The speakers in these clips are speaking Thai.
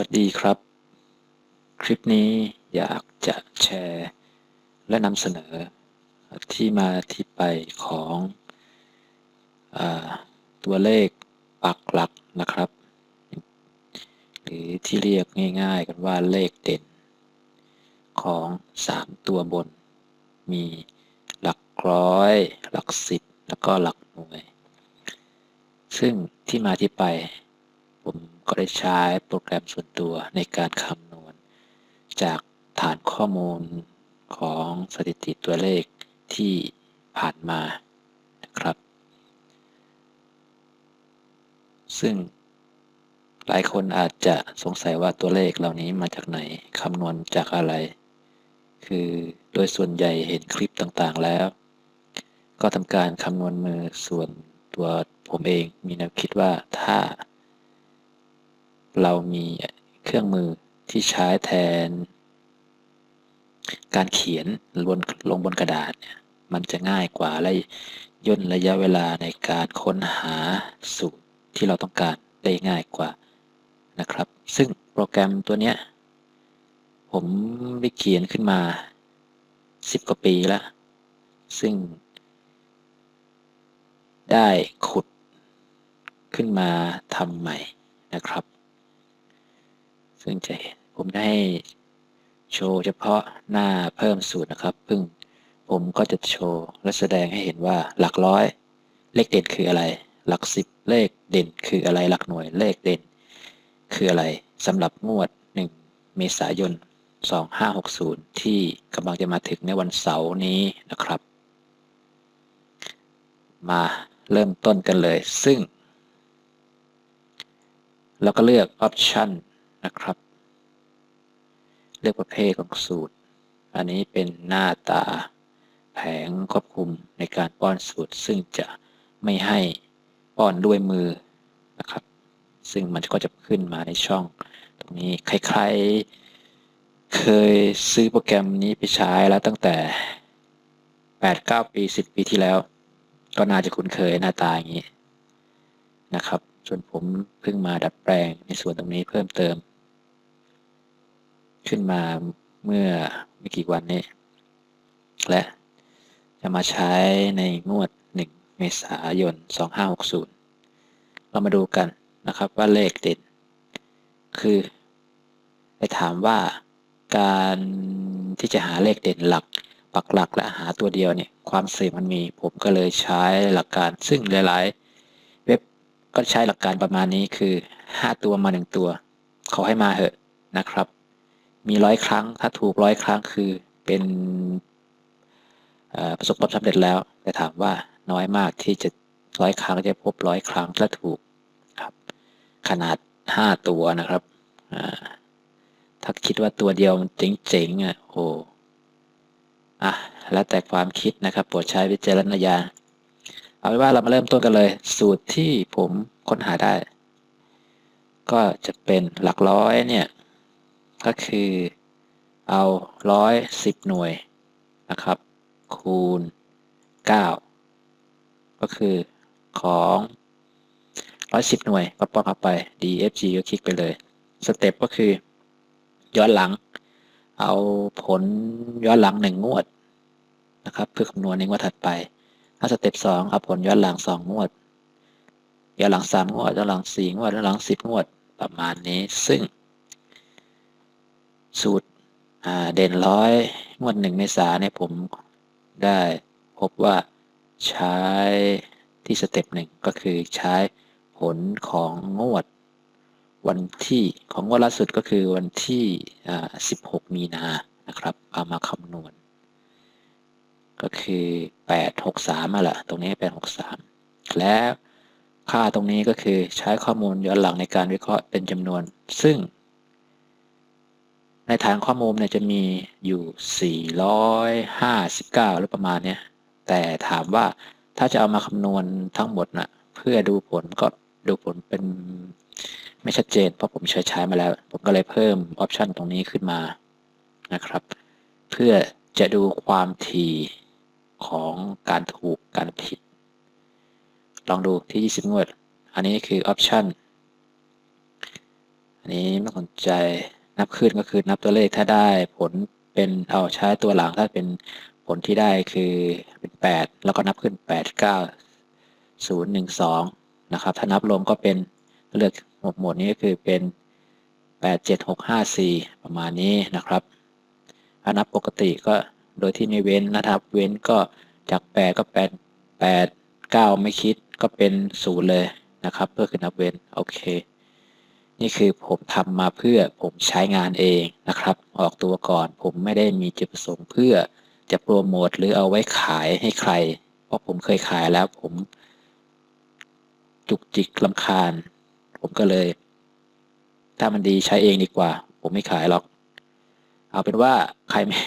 วัสดีครับ คลิปนี้อยากจะแชร์ และนำเสนอที่มาที่ไปของอตัวเลขปักหลักนะครับ หรือที่เรียกง่ายๆกันว่าเลขเด่น ของ 3 ตัวบน มีหลักร้อย หลักสิบแล้วก็หลักหน่วย ซึ่งที่มาที่ไปผม ก็ได้ใช้โปรแกรมส่วนตัวในการคำนวณ จากฐานข้อมูลของสถิติตัวเลขที่ผ่านมานะครับ ซึ่งหลายคนอาจจะสงสัยว่าตัวเลขเหล่านี้มาจากไหนคำนวณจากอะไร คือโดยส่วนใหญ่เห็นคลิปต่างๆแล้ว ก็ทำการคำนวณมือส่วนตัวผมเองมีแนวคิดว่าถ้า เรามีเครื่องมือที่ใช้แทน การเขียนลงลงบนกระดาษเนี่ยมันจะง่ายกว่าและย่นระยะเวลาในการค้นหาสูตรที่เราต้องการได้ง่ายกว่านะครับ ซึ่งโปรแกรมตัวเนี้ยผมได้เขียนขึ้นมา 10 กว่าปีแล้ว ซึ่ง ได้ขุดขึ้นมาทำใหม่นะครับ ซึ่งจะเห็นผมได้โชว์เฉพาะหน้าเพิ่มสูตรนะครับพึ่งผมก็จะโชว์และแสดงให้เห็นว่าหลักร้อย เลขเด่นคืออะไร หลักสิบเลขเด่นคืออะไร หลักหน่วยเลขเด่น คืออะไรสำหรับงวด 1 เมษายน 2560 ที่กำลังจะมาถึงในวันเสาร์นี้นะครับ มาเริ่มต้นกันเลย ซึ่ง เราก็เลือกออปชัน นะครับ เลือกประเภทของสูตร อันนี้เป็นหน้าตาแผงควบคุมในการป้อนสูตร ซึ่งจะไม่ให้ป้อนด้วยมือนะครับ ซึ่งมันก็จะขึ้นมาในช่อง ตรงนี้ใครๆเคยซื้อโปรแกรมนี้ไปใช้แล้วตั้งแต่ 8-9 ปี 10 ปีที่แล้ว ก็น่าจะคุ้นเคยหน้าตาอย่างนี้นะครับ ส่วนผมเพิ่งมาดัดแปลงในส่วนตรงนี้เพิ่มเติม ขึ้นมาเมื่อไม่กี่วันนี้ และจะมาใช้ในงวด 1 เมษายน 2560 เรามาดูกันนะครับว่าเลขเด่นคือไปถามว่าการที่จะหาเลขเด่นหลักปักหลักและหาตัวเดียวเนี่ยความเสี่ยงมันมี ผมก็เลยใช้หลักการ ซึ่งหลายๆ เว็บก็ใช้หลักการประมาณนี้คือ 5 ตัวมา 1 ตัว เขอให้มาเหอะนะครับ มีร้อยครั้ง ถ้าถูกร้อยครั้งคือเป็นประสบความสำเร็จแล้วแต่ถามว่าน้อยมากที่จะร้อยครั้งจะพบร้อยครั้งและถูกครับ ขนาด 5 ตัวนะครับถ้าคิดว่าตัวเดียวมันเจ๋งๆอะโอ้อะแล้วแต่ความคิดนะครับโปรดใช้วิจารณญาณเอาเป็นว่าเรามาเริ่มต้นกันเลย สูตรที่ผมค้นหาได้ ก็จะเป็นหลักร้อยเนี่ย ก็คือเอาร้อยสิบหน่วยนะครับ คูณ 9 ก็คือของร้อยสิบหน่วยก็ป้อนเข้าไป DFG ก็คลิกไปเลยสเต็ปก็คือ ย้อนหลัง เอาผลย้อนหลังหนึ่งงวดนะครับ เพื่อคำนวณในงวดถัดไป ถ้าสเต็ปสองเอาผลย้อนหลังสองงวดย้อนหลังสามงวดย้อนหลังสี่งวดย้อนหลังสิบงวดประมาณนี้ซึ่ง สูตรเด่นร้อยงวดหนึ่งเมษาเนี่ยผมได้พบว่าใช้ที่สเต็ปหนึ่งก็คือใช้ผลของงวดวันที่ของงวดล่าสุดก็คือวันที่ 16 มีนานะครับ เอามาคำนวณ ก็คือ 863มาละตรงนี้ 863 และค่าตรงนี้ก็คือใช้ข้อมูลย้อนหลังในการวิเคราะห์เป็นจำนวน ซึ่ง ในฐานข้อมูลเนี่ยจะมีอยู่ 459 หรือประมาณเนี้ย แต่ถามว่าถ้าจะเอามาคำนวณทั้งหมดนะ่ะ เพื่อดูผลก็ดูผลเป็นไม่ชัดเจน เพราะผมใช้ใช้มาแล้ว ผมก็เลยเพิ่มออปชันตรงนี้ขึ้นมานะครับ เพื่อจะดูความถี่ของการถูกการผิด ลองดูที่ 20 งวด อันนี้คือออปชันอันนี้ไม่สนใจ นับขึ้นก็คือนับตัวเลขถ้าได้ผลเป็นเอาใช้ตัวหลังถ้าเป็นผลที่ได้คือเป็น 8 แล้วก็นับขึ้น 8 9 0 1 2 นะครับ ถ้านับรวมก็เป็นเลือกหมวดหมวดนี้ก็คือเป็น 8 7 6 5 4 ประมาณนี้นะครับถ้านับปกติก็โดยที่ไม่เว้นนะครับ เว้นก็จาก 8 ก็ 8 8 9 ไม่คิดก็เป็น 0 เลยนะครับ เพื่อคือนับเว้น โอเค นี่คือผมทำมาเพื่อผมใช้งานเองนะครับ ออกตัวก่อนผมไม่ได้มีจุดประสงค์เพื่อจะโปรโมทหรือเอาไว้ขายให้ใคร เพราะผมเคยขายแล้วผม จุกจิกลำคาญ ผมก็เลย ถ้ามันดีใช้เองดีกว่า ผมไม่ขายหรอก เอาเป็นว่าใครไม่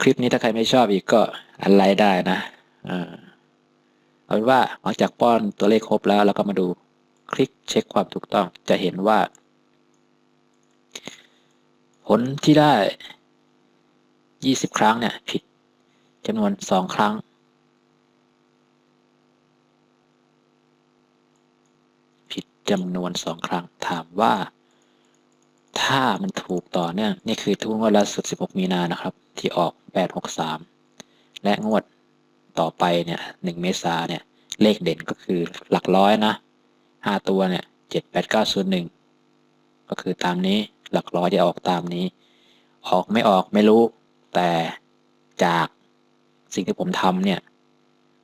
คลิปนี้ถ้าใครไม่ชอบอีกก็อะไรได้นะเอาเป็นว่าหลังจากป้อนตัวเลขครบแล้วเราก็มาดู คลิกเช็คความถูกต้องจะเห็นว่า ผลที่ได้ 20 ครั้งเนี่ย ผิดจำนวน 2 ครั้ง ผิดจำนวน 2 ครั้ง ถามว่า ถ้ามันถูกต่อเนื่องนี่คือทุกงวดล่าสุด 16 มีนานะครับ ที่ออก 863 และงวดต่อไปเนี่ย 1 เมษาเนี่ย เลขเด่นก็คือหลักร้อยนะ 5 ตัวเนี่ย 7 8 9 0 1 ก็คือตามนี้หลักร้อยจะออกตามนี้ ออกไม่ออกไม่รู้ แต่จากสิ่งที่ผมทำเนี่ย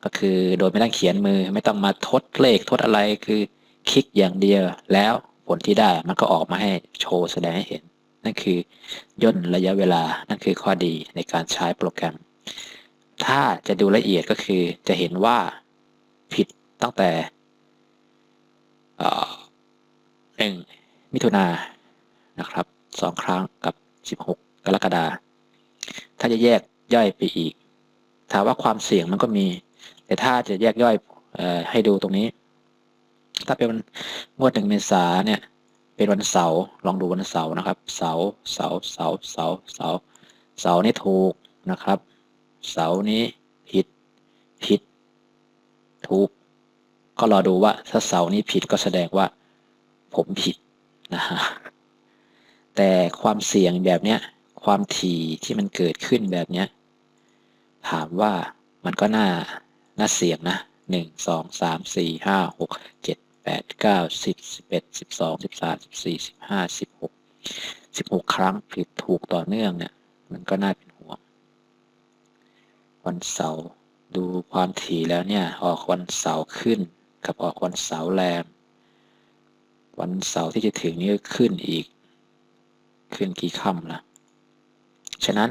ก็คือโดยไม่ต้องเขียนมือไม่ต้องมาทดเลขทดอะไรคือคลิกอย่างเดียวแล้วผลที่ได้มันก็ออกมาให้โชว์แสดงให้เห็น นั่นคือย่นระยะเวลานั่นคือข้อดีในการใช้โปรแกรม ถ้าจะดูละเอียดก็คือจะเห็นว่าผิดตั้งแต่ หนึ่งมิถุนานะครับสองครั้งกับ 16 กรกฎาถ้าจะแยกย่อยไปอีก ถามว่าความเสี่ยงมันก็มี แต่ถ้าจะแยกย่อยอให้ดูตรงนี้ ถ้าเป็นงวดหนึ่งเมษาเนี่ย เป็นวันเสาร์ลองดูวันเสาร์นะครับ เสาร์เสาร์เสาร์เสาร์เสาร์เสาร์นี่ถูกนะครับ เสาร์นี้ผิดผิดถูก ก็รอดูว่าถ้าเสานี้ผิดก็แสดงว่า ผมผิดนะฮะแต่ความเสี่ยงแบบเนี้ยความถี่ที่มันเกิดขึ้นแบบเนี้ยถามว่ามันก็น่าน่าเสี่ยงนะหนึ่งสองสามสี่ห้าหกเจ็ดแปดเก้าสิบสิบเอ็ดสิบสองสิบสามสิบสี่สิบห้าสิบหกสิบหกครั้งผิดถูกต่อเนื่องเนี่ย มันก็น่าเป็นห่วง วันเสาร์ดูความถี่แล้วเนี่ย ออกวันเสาร์ขึ้น กับออกวันเสาร์แรม วันเสาร์ที่จะถึงนี้ก็ขึ้นอีก ขึ้นกี่ค่ำละฉะนั้น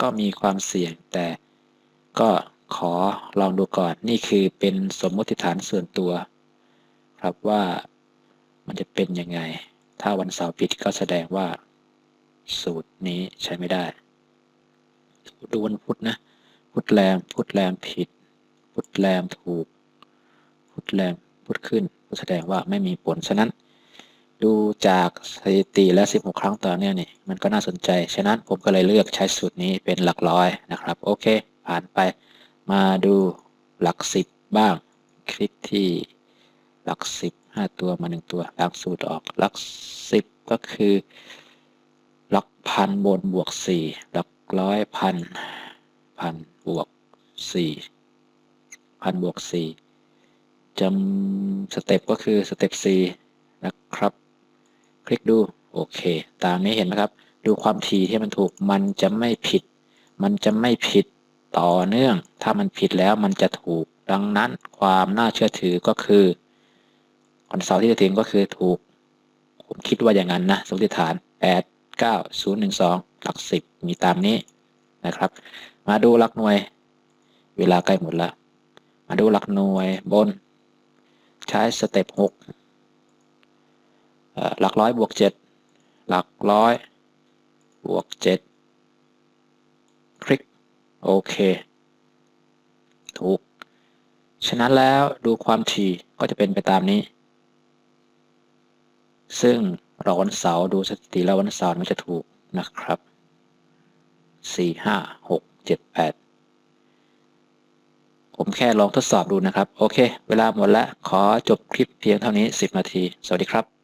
ก็มีความเสี่ยงแต่ก็ขอลองดูก่อนนี่คือเป็นสมมติฐานส่วนตัว ครับว่ามันจะเป็นยังไง ถ้าวันเสาร์ผิดก็แสดงว่า สูตรนี้ใช้ไม่ได้ ดูวันพุธนะ พุธแรมพุธแรมผิด พุธแรมถูก พุธแรมพุธขึ้นแสดงว่าไม่มีผล ฉะนั้น ดูจากสถิติและ 16 ครั้งต่อเนื่องนี่มันก็น่าสนใจ ฉะนั้นผมก็เลยเลือกใช้สูตรนี้เป็นหลักร้อยนะครับ โอเค ผ่านไปมาดูหลักสิบบ้าง คลิกที่หลักสิบห้าตัวมาหนึ่งตัวล้างสูตรออกหลักสิบก็คือหลักพันบนบวกสี่หลักร้อยพันพันบวกสี่พันบวกสี่ จำสเต็ปก็คือสเต็ป C นะครับ คลิกดู โอเค ตามนี้เห็นไหมครับ ดูความถี่ที่มันถูกมันจะไม่ผิด มันจะไม่ผิดต่อเนื่อง ถ้ามันผิดแล้วมันจะถูกดังนั้นความน่าเชื่อถือก็คือวันเสาร์ที่จะถึงก็คือถูก ผมคิดว่าอย่างนั้นนะ สมมติฐาน 8 9 0 1 2 หลัก 10 มีตามนี้นะครับ มาดูหลักหน่วย เวลาใกล้หมดแล้ว มาดูหลักหน่วยบน ใช้สเต็ปหกหลักร้อยบวกเจ็ดหลักร้อยบวกเจ็ดคลิก โอเค ถูก ฉะนั้นแล้วดูความถี่ก็จะเป็นไปตามนี้ ซึ่งเราวันเสาร์ดูสถิติแล้ววันเสาร์มันจะถูกนะครับ 4 5 6 7 8 ผมแค่ลองทดสอบดูนะครับ โอเค เวลาหมดแล้วขอจบคลิปเพียงเท่านี้ 10 นาที สวัสดีครับ